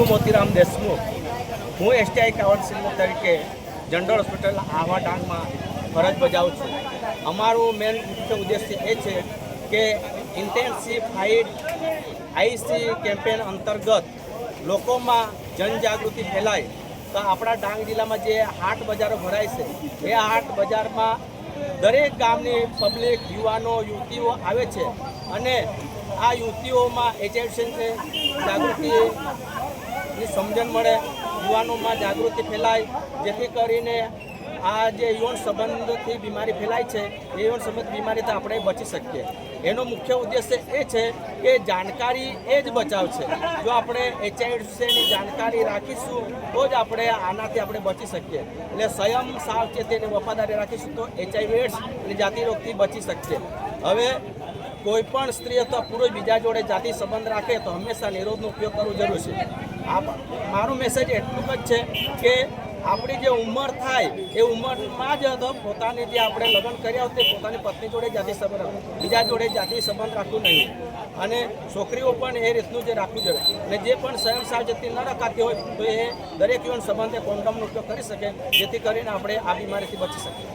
વિષ્ણુ મોતીરામ દેશમુખ, હું STI counsellor તરીકે general hospital Ahwa ડાંગમાં ફરજ બજાવું છું. અમારું મેન મુખ્ય ઉદ્દેશ્ય એ છે કે ઇન્ટેન્સિફાઈડ આઈસી કેમ્પેન અંતર્ગત લોકોમાં જનજાગૃતિ ફેલાય. તો આપણા ડાંગ જિલ્લામાં જે હાટ બજારો ભરાય છે, એ હાટ બજારમાં દરેક ગામની પબ્લિક યુવાનો, યુવતીઓ આવે છે. અને આ યુવતીઓમાં એજ્યુકેશન છે જાગૃતિની સમજણ મળે, યુવાનોમાં જાગૃતિ ફેલાય, જેથી કરીને આ જે યૌન સંબંધથી બીમારી ફેલાય છે, એ યૌન સંબંધ બીમારીથી આપણે બચી શકીએ. એનો મુખ્ય ઉદ્દેશ્ય એ છે કે જાણકારી એ જ બચાવ છે. જો આપણે એચઆઈવી વિશેની જાણકારી રાખીશું, તો જ આપણે આનાથી આપણે બચી શકીએ. એટલે સ્વયં સાવચેતી અને વફાદારી રાખીશું તો એચઆઈવી એડ્સ અને જાતિ બચી શકીએ. હવે, કોઈ પણ સ્ત્રી અથવા પુરુષ બીજા જોડે જાતિ સંબંધ રાખે તો હંમેશા નિરોધનો ઉપયોગ કરવો જરૂર છે. મારું મેસેજ એટલું જ છે કે આપણી જે ઉંમર થાય, એ ઉંમરમાં જ હતો પોતાની જે આપણે લગ્ન કર્યા હોય તે પોતાની પત્ની જોડે જાતિ સંબંધ બીજા જોડે જાતિ સંબંધ રાખવું નહીં. અને છોકરીઓ પણ એ રીતનું જે રાખવું જોઈએ. અને જે પણ સ્વયં સાવચેતી ન રખાતી હોય તો એ દરેક યુવાન સંબંધે કોન્ડમનો ઉપયોગ કરી શકે, જેથી કરીને આપણે આ બીમારીથી બચી શકીએ.